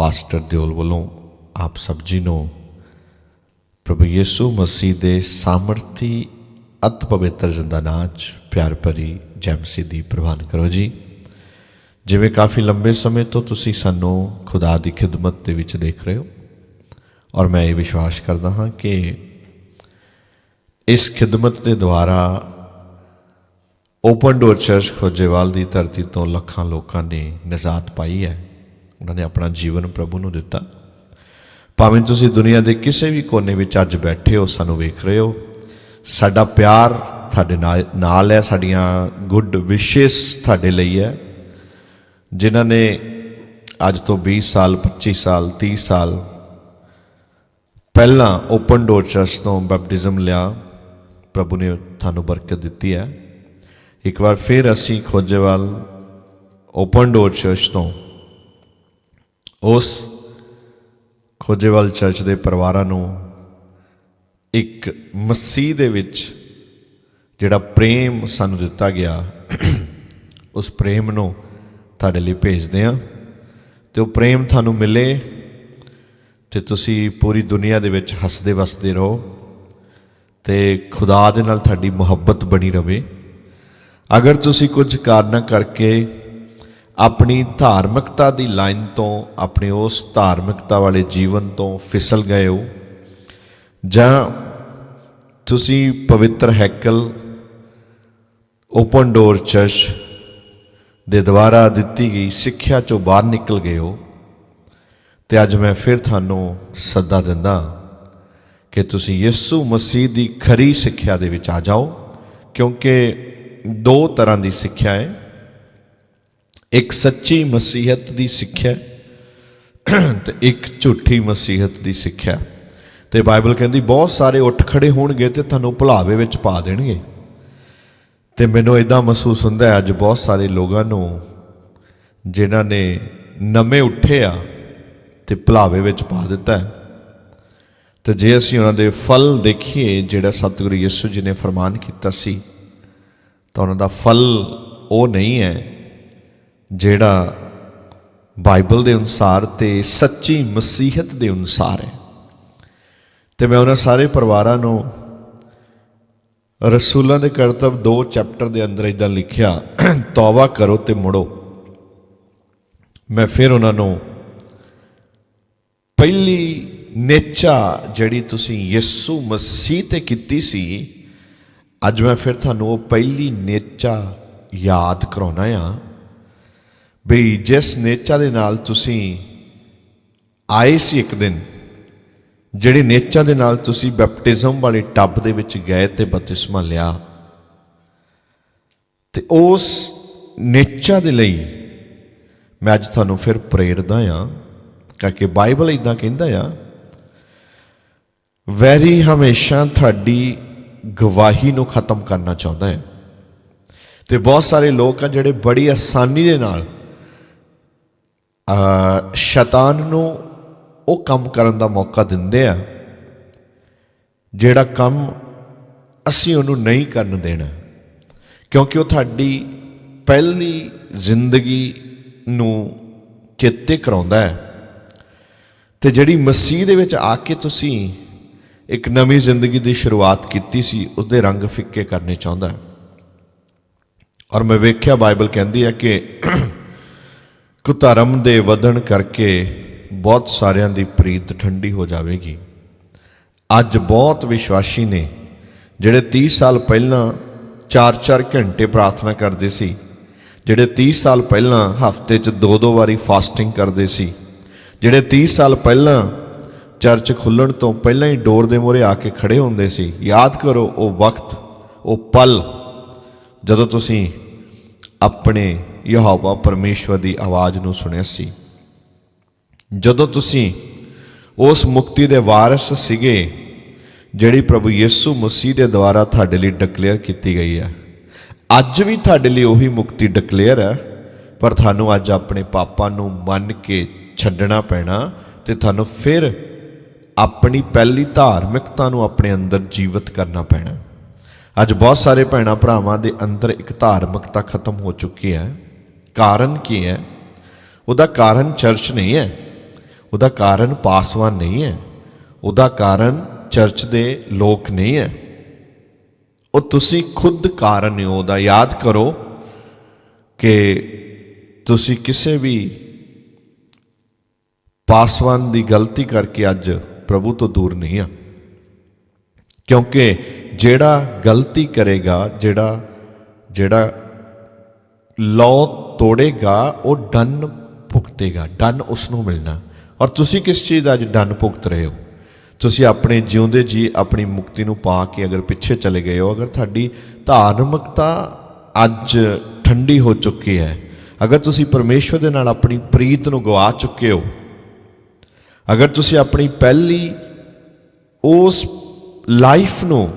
Pastor Deol ਵੱਲੋਂ ਆਪ ਸਭ ਜੀ ਨੂੰ ਪ੍ਰਭੂ ਯਿਸੂ ਮਸੀਹ ਦੇ ਸਾਮਰਥੀ, ਅਤ ਪਵਿੱਤਰ ਜਿੰਦਾ ਨਾਚ, ਪਿਆਰ ਭਰੀ ਜੈ ਮਸੀਹ ਦੀ ਪ੍ਰਵਾਨ ਕਰੋ ਜੀ। ਜਿਵੇਂ ਕਾਫੀ ਲੰਬੇ ਸਮੇਂ ਤੋਂ ਤੁਸੀਂ ਸਾਨੂੰ ਖੁਦਾ ਦੀ ਖਿਦਮਤ ਦੇ ਵਿੱਚ ਦੇਖ ਰਹੇ ਹੋ ਔਰ ਮੈਂ ਇਹ ਵਿਸ਼ਵਾਸ ਕਰਦਾ ਹਾਂ ਕਿ ਇਸ ਖਿਦਮਤ ਦੇ ਦੁਆਰਾ ਓਪਨ ਡੋਰ ਚਰਚ ਖੋਜੇਵਾਲ ਦੀ ਧਰਤੀ ਤੋਂ ਲੱਖਾਂ ਲੋਕਾਂ ਨੇ ਨਜ਼ਾਤ ਪਾਈ ਹੈ। ਉਹਨਾਂ ਨੇ ਆਪਣਾ ਜੀਵਨ ਪ੍ਰਭੂ ਨੂੰ ਦਿੱਤਾ। ਭਾਵੇਂ ਤੁਸੀਂ ਦੁਨੀਆ ਦੇ ਕਿਸੇ ਵੀ ਕੋਨੇ ਵਿੱਚ ਅੱਜ ਬੈਠੇ ਹੋ, ਸਾਨੂੰ ਵੇਖ ਰਹੇ ਹੋ, ਸਾਡਾ ਪਿਆਰ ਤੁਹਾਡੇ ਨਾਲ ਨਾਲ ਹੈ, ਸਾਡੀਆਂ ਗੁੱਡ ਵਿਸ਼ੇਸ ਤੁਹਾਡੇ ਲਈ ਹੈ, ਜਿਨ੍ਹਾਂ ਨੇ ਅੱਜ ਤੋਂ 20 ਸਾਲ 25 ਸਾਲ 30 ਸਾਲ ਪਹਿਲਾਂ ਓਪਨ ਡੋਰ ਚਰਚ ਤੋਂ ਬੈਪਟਿਜ਼ਮ ਲਿਆ, ਪ੍ਰਭੂ ਨੇ ਤੁਹਾਨੂੰ ਬਰਕਤ ਦਿੱਤੀ ਹੈ। ਇੱਕ ਵਾਰ ਫਿਰ ਅਸੀਂ ਖੋਜੇਵਾਲ ਓਪਨ ਡੋਰ ਚਰਚ ਤੋਂ ਉਸ ਖੋਜੇਵਾਲ ਚਰਚ ਦੇ ਪਰਿਵਾਰਾਂ ਨੂੰ ਇੱਕ ਮਸੀਹ ਦੇ ਵਿੱਚ ਜਿਹੜਾ ਪ੍ਰੇਮ ਸਾਨੂੰ ਦਿੱਤਾ ਗਿਆ, ਉਸ ਪ੍ਰੇਮ ਨੂੰ ਤੁਹਾਡੇ ਲਈ ਭੇਜਦੇ ਹਾਂ ਤੇ ਉਹ ਪ੍ਰੇਮ ਤੁਹਾਨੂੰ ਮਿਲੇ ਤੇ ਤੁਸੀਂ ਪੂਰੀ ਦੁਨੀਆ ਦੇ ਵਿੱਚ ਹੱਸਦੇ ਵਸਦੇ ਰਹੋ ਤੇ ਖੁਦਾ ਦੇ ਨਾਲ ਤੁਹਾਡੀ ਮੁਹੱਬਤ ਬਣੀ ਰਵੇ। ਅਗਰ ਤੁਸੀਂ ਕੁਝ ਕਾਰਨਾਂ ਕਰਕੇ ਆਪਣੀ ਧਾਰਮਿਕਤਾ ਦੀ ਲਾਈਨ ਤੋਂ, ਆਪਣੇ ਉਸ ਧਾਰਮਿਕਤਾ ਵਾਲੇ ਜੀਵਨ ਤੋਂ ਫਿਸਲ ਗਏ ਹੋ। ਜਾਂ ਤੁਸੀਂ ਪਵਿੱਤਰ ਹੈਕਲ, ਓਪਨ ਡੋਰ ਚਰਚ ਦੇ ਦੁਆਰਾ ਦਿੱਤੀ ਗਈ ਸਿੱਖਿਆ ਚੋਂ ਬਾਹਰ ਨਿਕਲ ਗਏ ਹੋ। ਤੇ ਅੱਜ ਮੈਂ ਫਿਰ ਤੁਹਾਨੂੰ ਸੱਦਾ ਦਿੰਦਾ ਕਿ ਤੁਸੀਂ ਯਿਸੂ ਮਸੀਹ ਦੀ ਖਰੀ ਸਿੱਖਿਆ ਦੇ ਵਿੱਚ ਆ ਜਾਓ, ਕਿਉਂਕਿ ਦੋ ਤਰ੍ਹਾਂ ਦੀ ਸਿੱਖਿਆ ਹੈ। ਇੱਕ ਸੱਚੀ ਮਸੀਹਤ ਦੀ ਸਿੱਖਿਆ ਤੇ ਇੱਕ ਝੂਠੀ ਮਸੀਹਤ ਦੀ ਸਿੱਖਿਆ। ਤੇ ਬਾਈਬਲ ਕਹਿੰਦੀ, ਬਹੁਤ ਸਾਰੇ ਉੱਠ ਖੜੇ ਹੋਣਗੇ ਤੇ ਤੁਹਾਨੂੰ ਭੁਲਾਵੇ ਵਿੱਚ ਪਾ ਦੇਣਗੇ। ਤੇ ਮੈਨੂੰ ਇਦਾਂ ਮਹਿਸੂਸ ਹੁੰਦਾ ਅੱਜ ਬਹੁਤ ਸਾਰੇ ਲੋਕਾਂ ਨੂੰ ਜਿਨ੍ਹਾਂ ਨੇ ਨਵੇਂ ਉੱਠੇ ਆ ਤੇ ਭੁਲਾਵੇ ਵਿੱਚ ਪਾ ਦਿੱਤਾ ਹੈ। ਤੇ ਜੇ ਅਸੀਂ ਉਹਨਾਂ ਦੇ ਫਲ ਦੇਖੀਏ, ਜਿਹੜਾ ਸਤਿਗੁਰੂ ਯਿਸੂ ਜੀ ਨੇ ਫਰਮਾਨ ਕੀਤਾ ਸੀ, ਤਾਂ ਉਹਨਾਂ ਦਾ ਫਲ ਉਹ ਨਹੀਂ ਹੈ ਜਿਹੜਾ ਬਾਈਬਲ ਦੇ ਅਨੁਸਾਰ ਤੇ ਸੱਚੀ ਮਸੀਹਤ ਦੇ ਅਨੁਸਾਰ ਹੈ। ਤੇ ਮੈਂ ਉਹਨਾਂ ਸਾਰੇ ਪਰਿਵਾਰਾਂ ਨੂੰ ਰਸੂਲਾਂ ਦੇ ਕਰਤੱਵ 2 ਚੈਪਟਰ ਦੇ ਅੰਦਰ ਇਦਾਂ ਲਿਖਿਆ, ਤੌਬਾ ਕਰੋ ਤੇ ਮੁੜੋ। ਮੈਂ ਫਿਰ ਉਹਨਾਂ ਨੂੰ ਪਹਿਲੀ ਨੇਚਾ ਜਿਹੜੀ ਤੁਸੀਂ ਯਿਸੂ ਮਸੀਹ ਤੇ ਕੀਤੀ ਸੀ, ਅੱਜ ਮੈਂ ਫਿਰ ਤੁਹਾਨੂੰ ਉਹ ਪਹਿਲੀ ਨੇਚਾ ਯਾਦ ਕਰਾਉਣਾ ਆ। ਬਈ ਜਿਸ ਨੇਚਾ ਦੇ ਨਾਲ ਤੁਸੀਂ ਆਏ ਸੀ ਇੱਕ ਦਿਨ, ਜਿਹੜੇ ਨੇਚਾ ਦੇ ਨਾਲ ਤੁਸੀਂ ਬੈਪਟਿਜ਼ਮ ਵਾਲੇ ਟੱਬ ਦੇ ਵਿੱਚ ਗਏ ਤੇ ਬਪਤਿਸਮਾ ਲਿਆ, ਤੇ ਉਸ ਨੇਚਾ ਦੇ ਲਈ ਮੈਂ ਅੱਜ ਤੁਹਾਨੂੰ ਫਿਰ ਪ੍ਰੇਰਦਾ ਆ ਕਿਉਂਕਿ ਬਾਈਬਲ ਇਦਾਂ ਕਹਿੰਦਾ ਆ, ਵੈਰੀ ਹਮੇਸ਼ਾ ਤੁਹਾਡੀ ਗਵਾਹੀ ਨੂੰ ਖਤਮ ਕਰਨਾ ਚਾਹੁੰਦਾ ਹੈ। ਤੇ ਬਹੁਤ ਸਾਰੇ ਲੋਕ ਆ ਜਿਹੜੇ ਬੜੀ ਆਸਾਨੀ ਦੇ ਨਾਲ ਸ਼ੈਤਾਨ ਨੂੰ ਉਹ ਕੰਮ ਕਰਨ ਦਾ ਮੌਕਾ ਦਿੰਦੇ ਆ, ਜਿਹੜਾ ਕੰਮ ਅਸੀਂ ਉਹਨੂੰ ਨਹੀਂ ਕਰਨ ਦੇਣਾ। ਕਿਉਂਕਿ ਉਹ ਤੁਹਾਡੀ ਪਹਿਲੀ ਜ਼ਿੰਦਗੀ ਨੂੰ ਚੇਤੇ ਕਰਾਉਂਦਾ ਹੈ। ਤੇ ਜਿਹੜੀ ਮਸੀਹ ਦੇ ਵਿੱਚ ਆ ਕੇ ਤੁਸੀਂ ਇੱਕ ਨਵੀਂ ਜ਼ਿੰਦਗੀ ਦੀ ਸ਼ੁਰੂਆਤ ਕੀਤੀ ਸੀ, ਉਸਦੇ ਰੰਗ ਫਿੱਕੇ ਕਰਨੇ ਚਾਹੁੰਦਾ ਔਰ ਮੈਂ ਵੇਖਿਆ, ਬਾਈਬਲ ਕਹਿੰਦੀ ਹੈ ਕਿ ਕੁਧਰਮ ਦੇ ਵਧਣ ਕਰਕੇ ਬਹੁਤ ਸਾਰਿਆਂ ਦੀ ਪ੍ਰੀਤ ਠੰਡੀ ਹੋ ਜਾਵੇਗੀ। ਅੱਜ ਬਹੁਤ ਵਿਸ਼ਵਾਸੀ ਨੇ, ਜਿਹੜੇ 30 ਸਾਲ ਪਹਿਲਾਂ 4-4 ਘੰਟੇ ਪ੍ਰਾਰਥਨਾ ਕਰਦੇ ਸੀ, ਜਿਹੜੇ 30 ਸਾਲ ਪਹਿਲਾਂ ਹਫ਼ਤੇ 'ਚ 2-2 ਵਾਰੀ ਫਾਸਟਿੰਗ ਕਰਦੇ ਸੀ, ਜਿਹੜੇ 30 ਸਾਲ ਪਹਿਲਾਂ ਚਰਚ ਖੁੱਲਣ ਤੋਂ ਪਹਿਲਾਂ ਹੀ ਡੋਰ ਦੇ ਮੂਹਰੇ ਆ ਕੇ ਖੜੇ ਹੁੰਦੇ ਸੀ, ਯਾਦ ਕਰੋ ਉਹ ਵਕਤ, ਉਹ ਪਲ ਜਦੋਂ ਤੁਸੀਂ ਆਪਣੇ ਯਹੋਵਾ ਪਰਮੇਸ਼ਵਰ ਦੀ ਆਵਾਜ਼ ਨੂੰ ਸੁਣਿਆ ਸੀ। ਜਦੋਂ ਤੁਸੀਂ ਉਸ ਮੁਕਤੀ ਦੇ ਵਾਰਿਸ ਸੀਗੇ, ਜਿਹੜੀ ਪ੍ਰਭੂ ਯਿਸੂ ਮਸੀਹ ਦੇ ਦੁਆਰਾ ਤੁਹਾਡੇ ਲਈ ਡਿਕਲੇਅਰ ਕੀਤੀ ਗਈ ਹੈ, ਅੱਜ ਵੀ ਤੁਹਾਡੇ ਲਈ ਉਹੀ ਮੁਕਤੀ ਡਿਕਲੇਅਰ ਹੈ, ਪਰ ਤੁਹਾਨੂੰ ਅੱਜ ਆਪਣੇ ਪਾਪਾਂ ਨੂੰ ਮੰਨ ਕੇ ਛੱਡਣਾ ਪੈਣਾ ਤੇ ਤੁਹਾਨੂੰ ਫਿਰ ਆਪਣੀ ਪਹਿਲੀ ਧਾਰਮਿਕਤਾ ਨੂੰ ਆਪਣੇ ਅੰਦਰ ਜੀਵਤ ਕਰਨਾ ਪੈਣਾ। ਅੱਜ ਬਹੁਤ ਸਾਰੇ ਭੈਣਾਂ ਭਰਾਵਾਂ ਦੇ ਅੰਦਰ ਇੱਕ ਧਾਰਮਿਕਤਾ ਖਤਮ ਹੋ ਚੁੱਕੀ ਹੈ। ਕਾਰਨ ਕੀ ਹੈ? ਉਹਦਾ ਕਾਰਨ ਚਰਚ ਨਹੀਂ ਹੈ। ਉਹਦਾ ਕਾਰਨ ਪਾਸਵਾਨ ਨਹੀਂ ਹੈ। ਉਹਦਾ ਕਾਰਨ ਚਰਚ ਦੇ ਲੋਕ ਨਹੀਂ ਹੈ। ਉਹ ਤੁਸੀਂ ਖੁਦ ਕਾਰਨ ਹੋ। ਉਹਦਾ ਯਾਦ ਕਰੋ ਕਿ ਤੁਸੀਂ ਕਿਸੇ ਵੀ ਪਾਸਵਾਨ ਦੀ ਗਲਤੀ ਕਰਕੇ ਅੱਜ ਪ੍ਰਭੂ ਤੋਂ ਦੂਰ ਨਹੀਂ ਆ। ਕਿਉਂਕਿ ਜਿਹੜਾ ਗਲਤੀ ਕਰੇਗਾ, ਜਿਹੜਾ ਜਿਹੜਾ ਲਾਅ ਤੋੜੇਗਾ, ਉਹ ਦੰਨ ਭੁਗਤੇਗਾ ਦੰਨ ਉਸ ਨੂੰ ਮਿਲਣਾ। ਔਰ ਤੁਸੀਂ ਕਿਸ ਚੀਜ਼ ਦਾ ਅੱਜ ਦੰਨ ਭੁਗਤ ਰਹੇ ਹੋ? ਤੁਸੀਂ ਆਪਣੇ ਜਿਉਂਦੇ ਜੀ ਆਪਣੀ ਮੁਕਤੀ ਨੂੰ ਪਾ ਕੇ ਅਗਰ ਪਿੱਛੇ ਚਲੇ ਗਏ ਹੋ, ਅਗਰ ਤੁਹਾਡੀ ਧਾਰਮਿਕਤਾ ਅੱਜ ਠੰਡੀ ਹੋ ਚੁੱਕੀ ਹੈ, ਅਗਰ ਤੁਸੀਂ ਪਰਮੇਸ਼ਵਰ ਦੇ ਨਾਲ ਆਪਣੀ ਪ੍ਰੀਤ ਨੂੰ ਗਵਾ ਚੁੱਕੇ ਹੋ, ਅਗਰ ਤੁਸੀਂ ਆਪਣੀ ਪਹਿਲੀ ਉਸ ਲਾਈਫ ਨੂੰ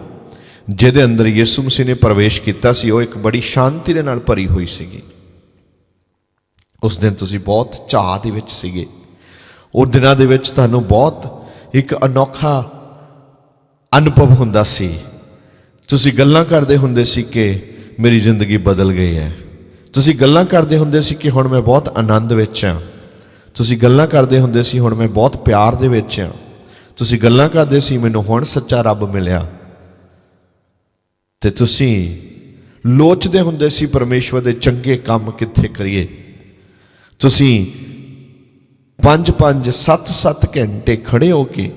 ਜਿਹਦੇ ਅੰਦਰ ਯਿਸੂ ਮਸੀਹ ਨੇ ਪ੍ਰਵੇਸ਼ ਕੀਤਾ ਸੀ, ਉਹ ਇੱਕ ਬੜੀ ਸ਼ਾਂਤੀ ਦੇ ਨਾਲ ਭਰੀ ਹੋਈ ਸੀਗੀ। ਉਸ ਦਿਨ ਤੁਸੀਂ ਬਹੁਤ ਚਾਹ ਦੇ ਵਿੱਚ ਸੀਗੇ। ਉਹ ਦਿਨਾਂ ਦੇ ਵਿੱਚ ਤੁਹਾਨੂੰ ਬਹੁਤ ਇੱਕ ਅਨੋਖਾ ਅਨੁਭਵ ਹੁੰਦਾ ਸੀ। ਤੁਸੀਂ ਗੱਲਾਂ ਕਰਦੇ ਹੁੰਦੇ ਸੀ ਕਿ ਮੇਰੀ ਜ਼ਿੰਦਗੀ ਬਦਲ ਗਈ ਹੈ। ਤੁਸੀਂ ਗੱਲਾਂ ਕਰਦੇ ਹੁੰਦੇ ਸੀ ਕਿ ਹੁਣ ਮੈਂ ਬਹੁਤ ਆਨੰਦ ਵਿੱਚ ਹਾਂ। ਤੁਸੀਂ ਗੱਲਾਂ ਕਰਦੇ ਹੁੰਦੇ ਸੀ ਹੁਣ ਮੈਂ ਬਹੁਤ ਪਿਆਰ ਦੇ ਵਿੱਚ ਹਾਂ। ਤੁਸੀਂ ਗੱਲਾਂ ਕਰਦੇ ਸੀ ਮੈਨੂੰ ਹੁਣ ਸੱਚਾ ਰੱਬ ਮਿਲਿਆ। ਤੇ ਤੁਸੀਂ ਲੋਚਦੇ ਹੁੰਦੇ ਸੀ ਪਰਮੇਸ਼ਵਰ ਦੇ ਚੰਗੇ ਕੰਮ ਕਿੱਥੇ ਕਰੀਏ। ਤੁਸੀਂ 5-5 7-7 ਘੰਟੇ ਖੜੇ ਹੋ ਕੇ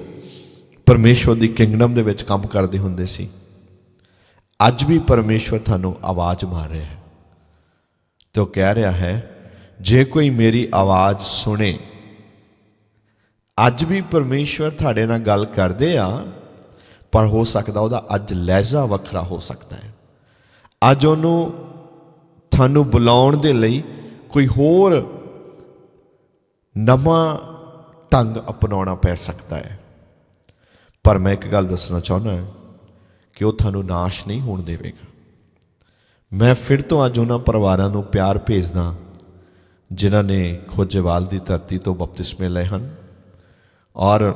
ਪਰਮੇਸ਼ਵਰ ਦੀ ਕਿੰਗਡਮ ਦੇ ਵਿੱਚ ਕੰਮ ਕਰਦੇ ਹੁੰਦੇ ਸੀ। ਅੱਜ ਵੀ ਪਰਮੇਸ਼ਵਰ ਤੁਹਾਨੂੰ ਆਵਾਜ਼ ਮਾਰ ਰਿਹਾ ਹੈ। ਤੇ ਉਹ ਕਹਿ ਰਿਹਾ ਹੈ, ਜੇ ਕੋਈ ਮੇਰੀ ਆਵਾਜ਼ ਸੁਣੇ, ਅੱਜ ਵੀ ਪਰਮੇਸ਼ਵਰ ਤੁਹਾਡੇ ਨਾਲ ਗੱਲ ਕਰਦੇ ਆ, ਪਰ ਹੋ ਸਕਦਾ ਉਹਦਾ ਅੱਜ ਲਹਿਜ਼ਾ ਵੱਖਰਾ ਹੋ ਸਕਦਾ ਹੈ। ਅੱਜ ਉਹਨੂੰ ਤੁਹਾਨੂੰ ਬੁਲਾਉਣ ਦੇ ਲਈ ਕੋਈ ਹੋਰ ਨਵਾਂ ਢੰਗ ਅਪਣਾਉਣਾ ਪੈ ਸਕਦਾ ਹੈ। ਪਰ ਮੈਂ ਇੱਕ ਗੱਲ ਦੱਸਣਾ ਚਾਹੁੰਦਾ ਕਿ ਉਹ ਤੁਹਾਨੂੰ ਨਾਸ਼ ਨਹੀਂ ਹੋਣ ਦੇਵੇਗਾ। ਮੈਂ ਫਿਰ ਤੋਂ ਅੱਜ ਉਹਨਾਂ ਪਰਿਵਾਰਾਂ ਨੂੰ ਪਿਆਰ ਭੇਜਦਾ ਜਿਨ੍ਹਾਂ ਨੇ ਖੋਜੇਵਾਲ ਦੀ ਧਰਤੀ ਤੋਂ ਬਪਤਿਸਮੇ ਲਏ ਹਨ ਔਰ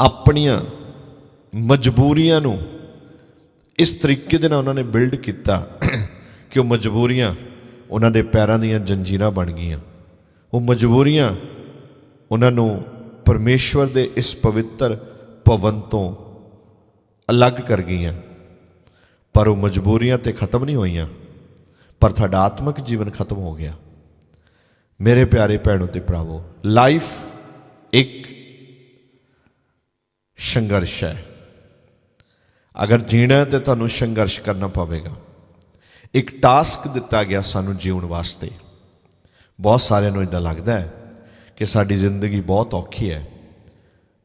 ਆਪਣੀਆਂ ਮਜਬੂਰੀਆਂ ਨੂੰ ਇਸ ਤਰੀਕੇ ਦੇ ਨਾਲ ਉਹਨਾਂ ਨੇ ਬਿਲਡ ਕੀਤਾ ਕਿ ਉਹ ਮਜਬੂਰੀਆਂ ਉਹਨਾਂ ਦੇ ਪੈਰਾਂ ਦੀਆਂ ਜੰਜੀਰਾਂ ਬਣ ਗਈਆਂ। ਉਹ ਮਜਬੂਰੀਆਂ ਉਹਨਾਂ ਨੂੰ ਪਰਮੇਸ਼ਵਰ ਦੇ ਇਸ ਪਵਿੱਤਰ ਭਵਨ ਤੋਂ ਅਲੱਗ ਕਰ ਗਈਆਂ। ਪਰ ਉਹ ਮਜਬੂਰੀਆਂ ਤੇ ਖਤਮ ਨਹੀਂ ਹੋਈਆਂ, ਪਰ ਤੁਹਾਡਾ ਆਤਮਿਕ ਜੀਵਨ ਖਤਮ ਹੋ ਗਿਆ। ਮੇਰੇ ਪਿਆਰੇ ਭੈਣੋ ਤੇ ਭਰਾਵੋ, ਲਾਈਫ ਇੱਕ ਸੰਘਰਸ਼ ਹੈ। ਅਗਰ ਜੀਣਾ ਹੈ ਤੇ ਤੁਹਾਨੂੰ ਸੰਘਰਸ਼ ਕਰਨਾ ਪਵੇਗਾ। ਇੱਕ ਟਾਸਕ ਦਿੱਤਾ ਗਿਆ ਸਾਨੂੰ ਜੀਉਣ ਵਾਸਤੇ। ਬਹੁਤ ਸਾਰਿਆਂ ਨੂੰ ਇਦਾਂ ਲੱਗਦਾ ਹੈ ਕਿ ਸਾਡੀ ਜ਼ਿੰਦਗੀ ਬਹੁਤ ਔਖੀ ਹੈ।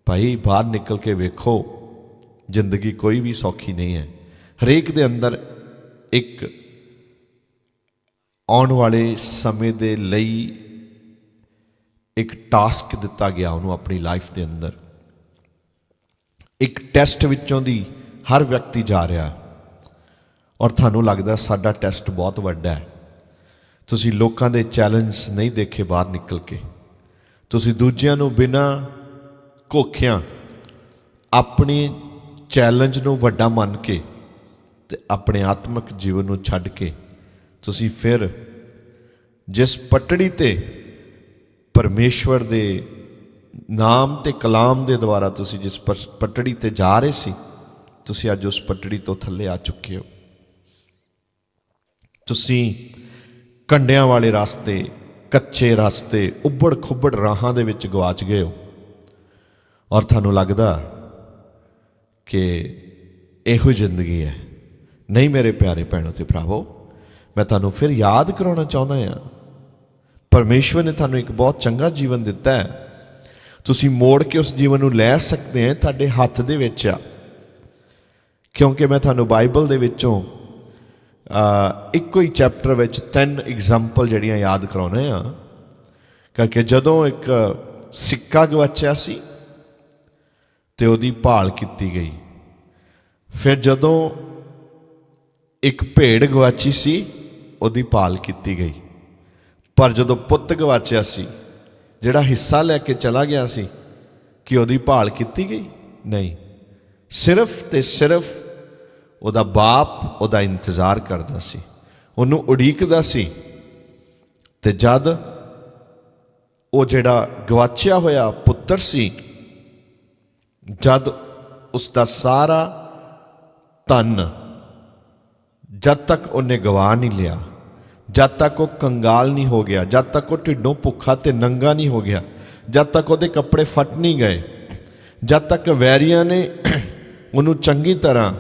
ਭਾਈ, ਬਾਹਰ ਨਿਕਲ ਕੇ ਵੇਖੋ, ਜ਼ਿੰਦਗੀ ਕੋਈ ਵੀ ਸੌਖੀ ਨਹੀਂ ਹੈ। ਹਰੇਕ ਦੇ ਅੰਦਰ ਇੱਕ ਆਉਣ ਵਾਲੇ ਸਮੇਂ ਦੇ ਲਈ ਇੱਕ ਟਾਸਕ ਦਿੱਤਾ ਗਿਆ ਉਹਨੂੰ ਆਪਣੀ ਲਾਈਫ ਦੇ ਅੰਦਰ। ਇੱਕ ਟੈਸਟ ਵਿੱਚੋਂ ਦੀ ਹਰ ਵਿਅਕਤੀ ਜਾ ਰਿਹਾ। ਔਰ ਤੁਹਾਨੂੰ ਲੱਗਦਾ ਸਾਡਾ ਟੈਸਟ ਬਹੁਤ ਵੱਡਾ ਹੈ। ਤੁਸੀਂ ਲੋਕਾਂ ਦੇ ਚੈਲੰਜ ਨਹੀਂ ਦੇਖੇ ਬਾਹਰ ਨਿਕਲ ਕੇ। ਤੁਸੀਂ ਦੂਜਿਆਂ ਨੂੰ ਬਿਨਾਂ ਕੋਖਿਆਂ ਆਪਣੇ ਚੈਲੰਜ ਨੂੰ ਵੱਡਾ ਮੰਨ ਕੇ ਤੇ ਆਪਣੇ ਆਤਮਿਕ ਜੀਵਨ ਨੂੰ ਛੱਡ ਕੇ ਤੁਸੀਂ ਫਿਰ ਜਿਸ ਪਟੜੀ ਤੇ ਪਰਮੇਸ਼ਵਰ ਦੇ ਨਾਮ ਤੇ ਕਲਾਮ ਦੇ ਦੁਆਰਾ ਤੁਸੀਂ ਜਿਸ ਪਰ- ਪਟੜੀ ਤੇ ਜਾ ਰਹੇ ਸੀ, ਤੁਸੀਂ ਅੱਜ ਉਸ ਪਟੜੀ ਤੋਂ ਥੱਲੇ ਆ ਚੁੱਕੇ ਹੋ। ਤੁਸੀਂ ਕੰਡਿਆਂ ਵਾਲੇ ਰਸਤੇ, ਕੱਚੇ ਰਸਤੇ ਉੱਬੜ ਖੁੱਬੜ ਰਾਹਾਂ ਦੇ ਵਿੱਚ ਗਵਾਚ ਗਏ ਹੋ। ਔਰ ਤੁਹਾਨੂੰ ਲੱਗਦਾ ਕਿ ਇਹੋ ਹੀ ਜ਼ਿੰਦਗੀ ਹੈ। ਨਹੀਂ ਮੇਰੇ ਪਿਆਰੇ ਭੈਣੋ ਤੇ ਭਰਾਵੋ, ਮੈਂ ਤੁਹਾਨੂੰ ਫਿਰ ਯਾਦ ਕਰਾਉਣਾ ਚਾਹੁੰਦਾ ਹਾਂ। ਪਰਮੇਸ਼ਵਰ ਨੇ ਤੁਹਾਨੂੰ ਇੱਕ ਬਹੁਤ ਚੰਗਾ ਜੀਵਨ ਦਿੱਤਾ ਹੈ। ਤੁਸੀਂ ਮੋੜ ਕੇ ਉਸ ਜੀਵਨ ਨੂੰ ਲੈ ਸਕਦੇ ਹੋ ਤੁਹਾਡੇ ਹੱਥ ਦੇ ਵਿੱਚ ਆ। ਕਿਉਂਕਿ ਮੈਂ ਤੁਹਾਨੂੰ ਬਾਈਬਲ ਦੇ ਵਿੱਚੋਂ ਇੱਕੋ ਹੀ ਚੈਪਟਰ ਵਿੱਚ ਤਿੰਨ ਐਗਜ਼ਾਮਪਲ ਜਿਹੜੀਆਂ ਯਾਦ ਕਰਾਉਣੇ ਆ ਕਰਕੇ ਜਦੋਂ ਇੱਕ ਸਿੱਕਾ ਗਵਾਚਿਆ ਸੀ ਤੇ ਉਹਦੀ ਭਾਲ ਕੀਤੀ ਗਈ। ਫਿਰ ਜਦੋਂ ਇੱਕ ਭੇਡ ਗਵਾਚੀ ਸੀ, ਉਹਦੀ ਭਾਲ ਕੀਤੀ ਗਈ। ਪਰ ਜਦੋਂ ਪੁੱਤ ਗਵਾਚਿਆ ਸੀ, ਜਿਹੜਾ ਹਿੱਸਾ ਲੈ ਕੇ ਚਲਾ ਗਿਆ ਸੀ, ਕਿ ਉਹਦੀ ਭਾਲ ਕੀਤੀ ਗਈ? ਨਹੀਂ। ਸਿਰਫ ਤੇ ਸਿਰਫ ਉਹਦਾ ਬਾਪ ਉਹਦਾ ਇੰਤਜ਼ਾਰ ਕਰਦਾ ਸੀ। ਉਹਨੂੰ ਉਡੀਕਦਾ ਸੀ। ਤੇ ਜਦ ਉਹ ਜਿਹੜਾ ਗਵਾਚਿਆ ਹੋਇਆ ਪੁੱਤਰ ਸੀ, ਜਦ ਉਸ ਦਾ ਸਾਰਾ ਧਨ ਜਦ ਤੱਕ ਉਹਨੇ ਗਵਾ ਨਹੀਂ ਲਿਆ, ਜਦ ਤੱਕ ਉਹ ਕੰਗਾਲ ਨਹੀਂ ਹੋ ਗਿਆ, ਜਦ ਤੱਕ ਉਹ ਢਿੱਡੋਂ ਭੁੱਖਾ ਤੇ ਨੰਗਾ ਨਹੀਂ ਹੋ ਗਿਆ, ਜਦ ਤੱਕ ਉਹਦੇ ਕੱਪੜੇ ਫਟ ਨਹੀਂ ਗਏ, ਜਦ ਤੱਕ ਵੈਰੀਆਂ ਨੇ ਉਹਨੂੰ ਚੰਗੀ ਤਰ੍ਹਾਂ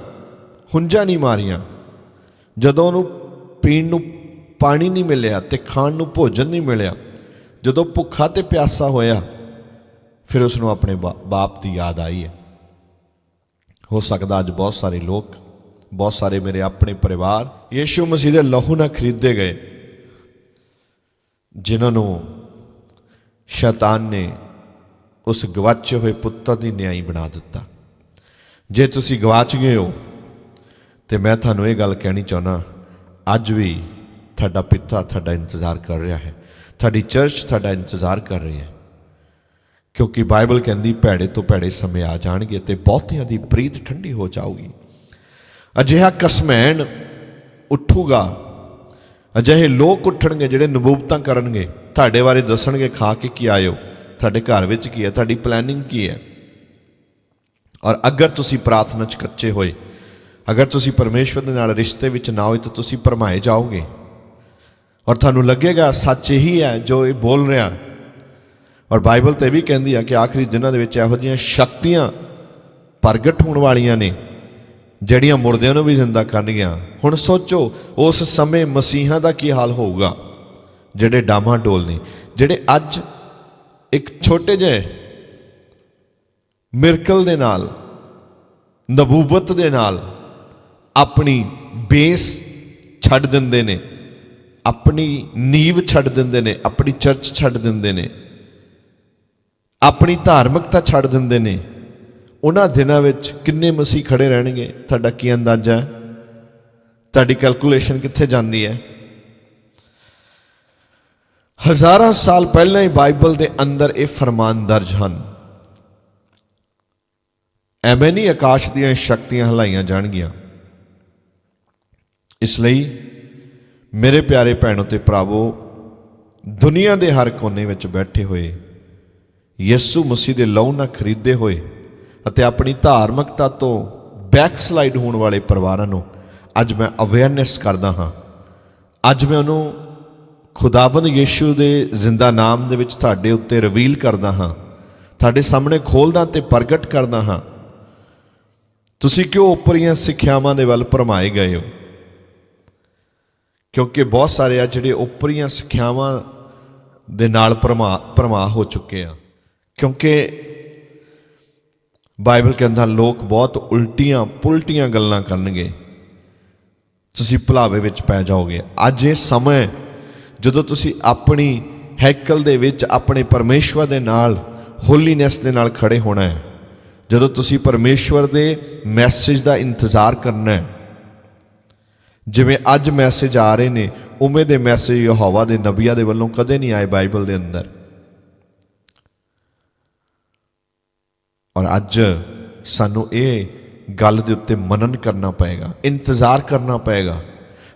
ਹੁੰਜਾ ਨਹੀਂ ਮਾਰੀਆਂ। ਜਦੋਂ ਉਹਨੂੰ ਪੀਣ ਨੂੰ ਪਾਣੀ ਨਹੀਂ ਮਿਲਿਆ ਤੇ ਖਾਣ ਨੂੰ ਭੋਜਨ ਨਹੀਂ ਮਿਲਿਆ, ਜਦੋਂ ਭੁੱਖਾ ਤੇ ਪਿਆਸਾ ਹੋਇਆ, ਫਿਰ ਉਸ ਨੂੰ ਆਪਣੇ ਬਾ- ਬਾਪ ਦੀ ਯਾਦ ਆਈ ਹੈ। ਹੋ ਸਕਦਾ ਅੱਜ ਬਹੁਤ ਸਾਰੇ ਲੋਕ, ਬਹੁਤ ਸਾਰੇ ਮੇਰੇ ਆਪਣੇ ਪਰਿਵਾਰ ਯੀਸ਼ੂ ਮਸੀਹ ਦੇ ਲਹੂ ਨਾਲ ਖਰੀਦੇ ਗਏ, ਜਿਨ੍ਹਾਂ ਨੂੰ ਸ਼ੈਤਾਨ ਨੇ ਉਸ ਗਵਾਚੇ ਹੋਏ ਪੁੱਤਰ ਦੀ ਨਿਆਈ ਬਣਾ ਦਿੱਤਾ। ਜੇ ਤੁਸੀਂ ਗਵਾਚ ਗਏ ਹੋ ਤੇ ਮੈਂ ਤੁਹਾਨੂੰ ਇਹ ਗੱਲ ਕਹਿਣੀ ਚਾਹੁੰਦਾ, ਅੱਜ ਵੀ ਤੁਹਾਡਾ ਪਿਤਾ ਤੁਹਾਡਾ ਇੰਤਜ਼ਾਰ ਕਰ ਰਿਹਾ ਹੈ। ਤੁਹਾਡੀ ਚਰਚ ਤੁਹਾਡਾ ਇੰਤਜ਼ਾਰ ਕਰ ਰਹੀ ਹੈ। ਕਿਉਂਕਿ ਬਾਈਬਲ ਕਹਿੰਦੀ, ਭੈੜੇ ਤੋਂ ਭੈੜੇ ਸਮੇਂ ਆ ਜਾਣਗੇ ਤੇ ਬਹੁਤਿਆਂ ਦੀ ਪ੍ਰੀਤ ਠੰਡੀ ਹੋ ਜਾਊਗੀ। ਅਜਿਹਾ ਕਸਮੈਣ ਉੱਠੂਗਾ। ਅਜਿਹੇ ਲੋਕ ਉੱਠਣਗੇ ਜਿਹੜੇ ਨਬੂਬਤਾਂ ਕਰਨਗੇ। ਤੁਹਾਡੇ ਬਾਰੇ ਦੱਸਣਗੇ ਖਾ ਕੇ ਕੀ ਆਇਓ। ਤੁਹਾਡੇ ਘਰ ਵਿੱਚ ਕੀ ਹੈ? ਤੁਹਾਡੀ ਪਲੈਨਿੰਗ ਕੀ ਹੈ? ਔਰ ਅਗਰ ਤੁਸੀਂ ਪ੍ਰਾਰਥਨਾ 'ਚ ਕੱਚੇ ਹੋਏ ਅਗਰ ਤੁਸੀਂ ਪਰਮੇਸ਼ਵਰ ਦੇ ਨਾਲ ਰਿਸ਼ਤੇ ਵਿੱਚ ਨਾ ਹੋਏ ਤਾਂ ਤੁਸੀਂ ਭਰਮਾਏ ਜਾਓਗੇ। ਔਰ ਤੁਹਾਨੂੰ ਲੱਗੇਗਾ, ਸੱਚ ਇਹੀ ਹੈ ਜੋ ਇਹ ਬੋਲ ਰਿਹਾ। ਔਰ ਬਾਈਬਲ ਤੇ ਵੀ ਕਹਿੰਦੀ ਆ ਕਿ ਆਖਰੀ ਦਿਨਾਂ ਦੇ ਵਿੱਚ ਇਹੋ ਜਿਹੀਆਂ ਸ਼ਕਤੀਆਂ ਪ੍ਰਗਟ ਹੋਣ ਵਾਲੀਆਂ ਨੇ, ਜਿਹੜੀਆਂ ਮੁਰਦਿਆਂ ਨੂੰ ਵੀ ਜ਼ਿੰਦਾ ਕਰਨਗੀਆਂ। ਹੁਣ ਸੋਚੋ, ਉਸ ਸਮੇਂ ਮਸੀਹਾਂ ਦਾ ਕੀ ਹਾਲ ਹੋਊਗਾ, ਜਿਹੜੇ ਡਾਮਾ ਡੋਲ ਨੇ, ਜਿਹੜੇ ਅੱਜ ਇੱਕ ਛੋਟੇ ਜਿਹੇ ਮਿਰਕਲ ਦੇ ਨਾਲ, ਨਬੂਵਤ ਦੇ ਨਾਲ ਆਪਣੀ ਬੇਸ ਛੱਡ ਦਿੰਦੇ ਨੇ, ਆਪਣੀ ਨੀਵ ਛੱਡ ਦਿੰਦੇ ਨੇ, ਆਪਣੀ ਚਰਚ ਛੱਡ ਦਿੰਦੇ ਨੇ, ਆਪਣੀ ਧਾਰਮਿਕਤਾ ਛੱਡ ਦਿੰਦੇ ਨੇ। ਉਹਨਾਂ ਦਿਨਾਂ ਵਿੱਚ ਕਿੰਨੇ ਮਸੀਹ ਖੜੇ ਰਹਿਣਗੇ? ਤੁਹਾਡਾ ਕੀ ਅੰਦਾਜ਼ਾ ਹੈ? ਤੁਹਾਡੀ ਕੈਲਕੂਲੇਸ਼ਨ ਕਿੱਥੇ ਜਾਂਦੀ ਹੈ? ਹਜ਼ਾਰਾਂ ਸਾਲ ਪਹਿਲਾਂ ਹੀ ਬਾਈਬਲ ਦੇ ਅੰਦਰ ਇਹ ਫਰਮਾਨ ਦਰਜ ਹਨ। ਐਵੇਂ ਨਹੀਂ ਆਕਾਸ਼ ਦੀਆਂ ਸ਼ਕਤੀਆਂ ਹਲਾਈਆਂ ਜਾਣਗੀਆਂ। ਇਸ ਲਈ ਮੇਰੇ ਪਿਆਰੇ ਭੈਣੋ ਤੇ ਭਰਾਵੋ, ਦੁਨੀਆ ਦੇ ਹਰ ਕੋਨੇ ਵਿੱਚ ਬੈਠੇ ਹੋਏ, ਯਿਸੂ ਮਸੀਹ ਦੇ ਲਹੂ ਨਾਲ ਖਰੀਦੇ ਹੋਏ ਅਤੇ ਆਪਣੀ ਧਾਰਮਿਕਤਾ ਤੋਂ ਬੈਕਸਲਾਈਡ ਹੋਣ ਵਾਲੇ ਪਰਿਵਾਰਾਂ ਨੂੰ ਅੱਜ ਮੈਂ ਅਵੇਅਰਨੈਸ ਕਰਦਾ ਹਾਂ। ਅੱਜ ਮੈਂ ਉਹਨੂੰ ਖੁਦਾਵੰਦ ਯੀਸ਼ੂ ਦੇ ਜ਼ਿੰਦਾ ਨਾਮ ਦੇ ਵਿੱਚ ਤੁਹਾਡੇ ਉੱਤੇ ਰਿਵੀਲ ਕਰਦਾ ਹਾਂ, ਤੁਹਾਡੇ ਸਾਹਮਣੇ ਖੋਲਦਾ ਤੇ ਪ੍ਰਗਟ ਕਰਦਾ ਹਾਂ। ਤੁਸੀਂ ਕਿਉਂ ਉੱਪਰੀਆਂ ਸਿੱਖਿਆਵਾਂ ਦੇ ਵੱਲ ਭਰਮਾਏ ਗਏ ਹੋ? ਕਿਉਂਕਿ ਬਹੁਤ ਸਾਰੇ ਆ ਜਿਹੜੇ ਉੱਪਰੀਆਂ ਸਿੱਖਿਆਵਾਂ ਦੇ ਨਾਲ ਭਰਮਾ ਭਰਮਾ ਹੋ ਚੁੱਕੇ ਆ। ਕਿਉਂਕਿ ਬਾਈਬਲ ਕਹਿੰਦਾ ਲੋਕ ਬਹੁਤ ਉਲਟੀਆਂ, ਪੁਲਟੀਆਂ ਗੱਲਾਂ ਕਰਨਗੇ। ਤੁਸੀਂ ਭੁਲਾਵੇ ਵਿੱਚ ਪੈ ਜਾਓਗੇ। ਅੱਜ ਇਹ ਸਮਾਂ ਜਦੋਂ ਤੁਸੀਂ ਆਪਣੀ ਹੈਕਲ ਦੇ ਵਿੱਚ ਆਪਣੇ ਪਰਮੇਸ਼ਵਰ ਦੇ ਨਾਲ, ਹੋਲੀਨੈਸ ਦੇ ਨਾਲ ਖੜੇ ਹੋਣਾ ਹੈ। ਜਦੋਂ ਤੁਸੀਂ ਪਰਮੇਸ਼ਵਰ ਦੇ ਮੈਸੇਜ ਦਾ ਇੰਤਜ਼ਾਰ ਕਰਨਾ ਹੈ ਜਿਵੇਂ ਅੱਜ ਮੈਸੇਜ ਆ ਰਹੇ ਨੇ, ਉਵੇਂ ਦੇ ਮੈਸੇਜ ਯਹੋਵਾ ਦੇ ਨਬੀਆਂ ਦੇ ਵੱਲੋਂ ਕਦੇ ਨਹੀਂ ਆਏ ਬਾਈਬਲ ਦੇ ਅੰਦਰ। ਔਰ ਅੱਜ ਸਾਨੂੰ ਇਹ ਗੱਲ ਦੇ ਉੱਤੇ ਮਨਨ ਕਰਨਾ ਪਏਗਾ, ਇੰਤਜ਼ਾਰ ਕਰਨਾ ਪਏਗਾ।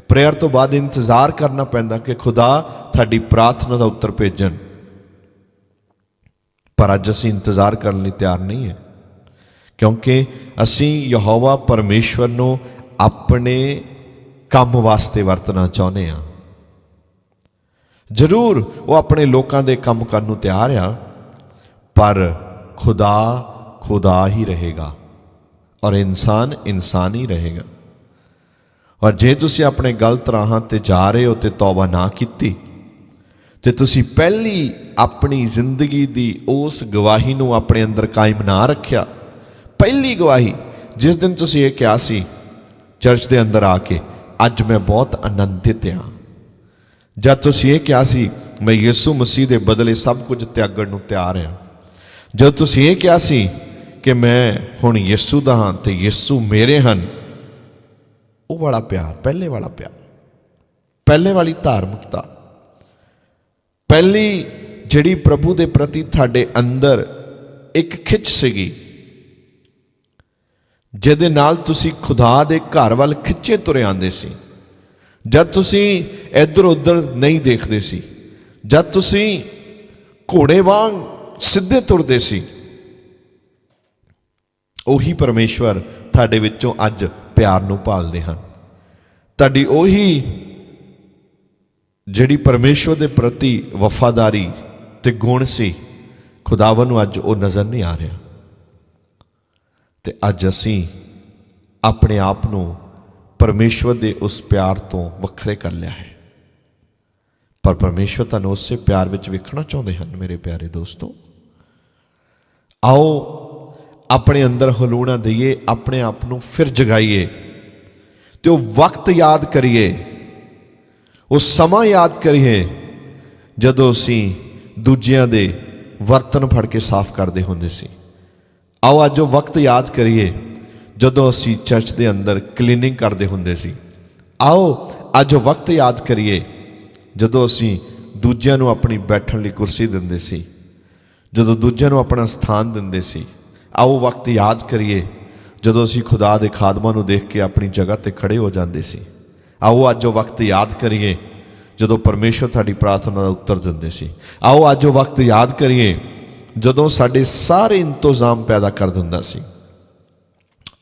ਪ੍ਰੇਅਰ ਤੋਂ ਬਾਅਦ ਇੰਤਜ਼ਾਰ ਕਰਨਾ ਪੈਂਦਾ ਕਿ ਖੁਦਾ ਤੁਹਾਡੀ ਪ੍ਰਾਰਥਨਾ ਦਾ ਉੱਤਰ ਭੇਜਣ। ਪਰ ਅੱਜ ਅਸੀਂ ਇੰਤਜ਼ਾਰ ਕਰਨ ਲਈ ਤਿਆਰ ਨਹੀਂ ਹੈ। ਕਿਉਂਕਿ ਅਸੀਂ ਯਹੋਵਾ ਪਰਮੇਸ਼ਵਰ ਨੂੰ ਆਪਣੇ ਕੰਮ ਵਾਸਤੇ ਵਰਤਣਾ ਚਾਹੁੰਦੇ ਹਾਂ। ਜ਼ਰੂਰ ਉਹ ਆਪਣੇ ਲੋਕਾਂ ਦੇ ਕੰਮ ਕਰਨ ਨੂੰ ਤਿਆਰ ਆ, ਪਰ ਖੁਦਾ ਖੁਦਾ ਹੀ ਰਹੇਗਾ ਔਰ ਇਨਸਾਨ ਇਨਸਾਨ ਹੀ ਰਹੇਗਾ। ਔਰ ਜੇ ਤੁਸੀਂ ਆਪਣੇ ਗਲਤ ਰਾਹਾਂ ਤੇ ਜਾ ਰਹੇ ਹੋ ਤੇ ਤੌਬਾ ਨਾ ਕੀਤੀ, ਤੇ ਤੁਸੀਂ ਪਹਿਲੀ ਆਪਣੀ ਜ਼ਿੰਦਗੀ ਦੀ ਉਸ ਗਵਾਹੀ ਨੂੰ ਆਪਣੇ ਅੰਦਰ ਕਾਇਮ ਨਾ ਰੱਖਿਆ, ਪਹਿਲੀ ਗਵਾਹੀ, ਜਿਸ ਦਿਨ ਤੁਸੀਂ ਇਹ ਕਿਹਾ ਸੀ, ਚਰਚ ਦੇ ਅੰਦਰ ਆ ਕੇ ਅੱਜ ਮੈਂ ਬਹੁਤ ਆਨੰਦਿਤ ਹਾਂ। ਜਦ ਤੁਸੀਂ ਇਹ ਕਿਹਾ ਸੀ, ਮੈਂ ਯਿਸੂ ਮਸੀਹ ਦੇ ਬਦਲੇ ਸਭ ਕੁਝ ਤਿਆਗਣ ਨੂੰ ਤਿਆਰ ਹਾਂ। ਜਦ ਤੁਸੀਂ ਇਹ ਕਿਹਾ ਸੀ ਕਿ ਮੈਂ ਹੁਣ ਯਿਸੂ ਦਾ ਹਾਂ ਤੇ ਯਿਸੂ ਮੇਰੇ ਹਨ, ਉਹ ਵਾਲਾ ਪਿਆਰ, ਪਹਿਲੇ ਵਾਲਾ ਪਿਆਰ, ਪਹਿਲੇ ਵਾਲੀ ਧਾਰਮਿਕਤਾ, ਪਹਿਲੀ ਜਿਹੜੀ ਪ੍ਰਭੂ ਦੇ ਪ੍ਰਤੀ ਤੁਹਾਡੇ ਅੰਦਰ ਇੱਕ ਖਿੱਚ ਸੀਗੀ ਜਿਹਦੇ ਨਾਲ ਤੁਸੀਂ ਖੁਦਾ ਦੇ ਘਰ ਵੱਲ ਖਿੱਚੇ ਤੁਰੇ ਆਂਦੇ ਸੀ। ਜਦ ਤੁਸੀਂ ਇੱਧਰ ਉੱਧਰ ਨਹੀਂ ਦੇਖਦੇ ਸੀ। ਜਦ ਤੁਸੀਂ ਘੋੜੇ ਵਾਂਗ ਸਿੱਧੇ ਤੁਰਦੇ ਸੀ। ਉਹੀ ਪਰਮੇਸ਼ਵਰ ਤੁਹਾਡੇ ਵਿੱਚੋਂ ਅੱਜ ਪਿਆਰ ਨੂੰ ਭਾਲਦੇ ਹਨ। ਤੁਹਾਡੀ ਉਹੀ ਜਿਹੜੀ ਪਰਮੇਸ਼ਵਰ ਦੇ ਪ੍ਰਤੀ ਵਫਾਦਾਰੀ ਤੇ ਗੁਣ ਸੀ ਖੁਦਾਵੰ ਨੂੰ ਅੱਜ ਉਹ ਨਜ਼ਰ ਨਹੀਂ ਆ ਰਿਹਾ। ਤੇ ਅੱਜ ਅਸੀਂ ਆਪਣੇ ਆਪ ਨੂੰ ਪਰਮੇਸ਼ਵਰ ਦੇ ਉਸ ਪਿਆਰ ਤੋਂ ਵੱਖਰੇ ਕਰ ਲਿਆ ਹੈ। ਪਰ ਪਰਮੇਸ਼ਵਰ ਤੁਹਾਨੂੰ ਉਸੇ ਪਿਆਰ ਵਿੱਚ ਵੇਖਣਾ ਚਾਹੁੰਦੇ ਹਨ, ਮੇਰੇ ਪਿਆਰੇ ਦੋਸਤੋ। ਆਓ ਆਪਣੇ ਅੰਦਰ ਹਲੂਣਾ ਦਈਏ, ਆਪਣੇ ਆਪ ਨੂੰ ਫਿਰ ਜਗਾਈਏ ਤੇ ਉਹ ਵਕਤ ਯਾਦ ਕਰੀਏ, ਉਹ ਸਮਾਂ ਯਾਦ ਕਰੀਏ ਜਦੋਂ ਅਸੀਂ ਦੂਜਿਆਂ ਦੇ ਵਰਤਨ ਫੜ ਕੇ ਸਾਫ਼ ਕਰਦੇ ਹੁੰਦੇ ਸੀ। ਆਓ ਅੱਜ ਉਹ ਵਕਤ ਯਾਦ ਕਰੀਏ, ਜਦੋਂ ਅਸੀਂ ਚਰਚ ਦੇ ਅੰਦਰ ਕਲੀਨਿੰਗ ਕਰਦੇ ਹੁੰਦੇ ਸੀ। ਆਓ ਅੱਜ ਉਹ ਵਕਤ ਯਾਦ ਕਰੀਏ, ਜਦੋਂ ਅਸੀਂ ਦੂਜਿਆਂ ਨੂੰ ਆਪਣੀ ਬੈਠਣ ਲਈ ਕੁਰਸੀ ਦਿੰਦੇ ਸੀ, ਜਦੋਂ ਦੂਜਿਆਂ ਨੂੰ ਆਪਣਾ ਸਥਾਨ ਦਿੰਦੇ ਸੀ। ਆਓ ਵਕਤ ਯਾਦ ਕਰੀਏ, ਜਦੋਂ ਅਸੀਂ ਖੁਦਾ ਦੇ ਖਾਦਮਾਂ ਨੂੰ ਦੇਖ ਕੇ ਆਪਣੀ ਜਗ੍ਹਾ ਤੇ ਖੜੇ ਹੋ ਜਾਂਦੇ ਸੀ। ਆਓ ਅੱਜ ਉਹ ਵਕਤ ਯਾਦ ਕਰੀਏ, ਜਦੋਂ ਪਰਮੇਸ਼ਵਰ ਤੁਹਾਡੀ ਪ੍ਰਾਰਥਨਾ ਦਾ ਉੱਤਰ ਦਿੰਦੇ ਸੀ। ਆਓ ਅੱਜ ਉਹ ਵਕਤ ਯਾਦ ਕਰੀਏ ਜਦੋਂ ਸਾਡੇ ਸਾਰੇ ਇੰਤਜ਼ਾਮ ਪੈਦਾ ਕਰ ਦਿੰਦਾ ਸੀ।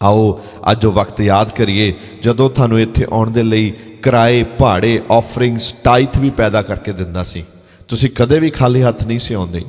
ਆਓ, ਅੱਜ ਉਹ ਵਕਤ ਯਾਦ ਕਰੀਏ, ਜਦੋਂ ਤੁਹਾਨੂੰ ਇੱਥੇ ਆਉਣ ਦੇ ਲਈ ਕਿਰਾਏ, ਭਾੜੇ ਆਫਰਿੰਗਸ ਟਾਈਥ ਵੀ ਪੈਦਾ ਕਰਕੇ ਦਿੰਦਾ ਸੀ। ਤੁਸੀਂ ਕਦੇ ਵੀ ਖਾਲੀ ਹੱਥ ਨਹੀਂ ਸੀ ਆਉਂਦੇ।